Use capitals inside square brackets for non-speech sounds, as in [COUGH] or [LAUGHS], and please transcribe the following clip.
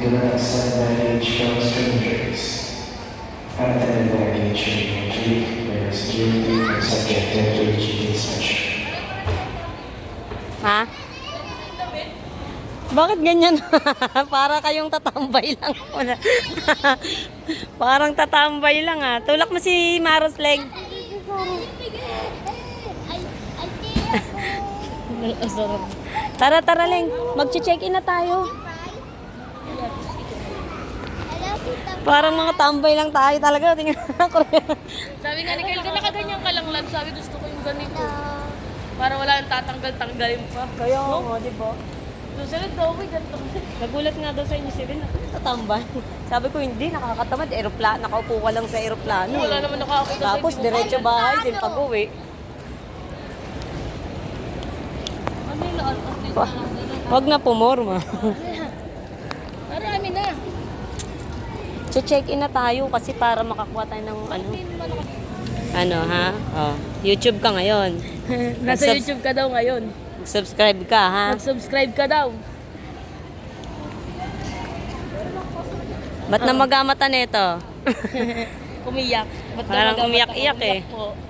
do not extend baggage from strangers. Unattended baggage should be retrieved by security and subjected to rigid inspection. Ha? Bakit ganyan? Para kayong tatambay lang. Parang tatambay lang ah. Tulak mo si Maros leg. Tara, tara, Leng. Mag-check-in na tayo. Parang mga tambay lang tayo talaga. Tingnan ako. Sabi nga ni Kyle, nakaganyan ka lang lang. Sabi gusto ko yung ganito. Para wala yung tatanggal-tanggalin pa. Kaya nga, di ba? Susunod daw, may ganito. Nagulat nga daw sa inyo si Rin, tatambay. Sabi ko, hindi, nakakatamad. Aeroplano, nakaupo ka lang sa aeroplano. Wala naman nakakita. Tapos, diretso bahay din pag-uwi. Ano yung lahat? Ano na pumorma. Marami na. Che-check-in na tayo kasi para makakuha tayo ng ano. Ano ha? Oh, YouTube ka ngayon. [LAUGHS] Nasa YouTube ka daw ngayon. Subscribe ka ha. Mag-subscribe ka daw. Ba't na magamata nito? [LAUGHS] Umiyak. Ba't Parang umiyak-iyak umiyak eh. po?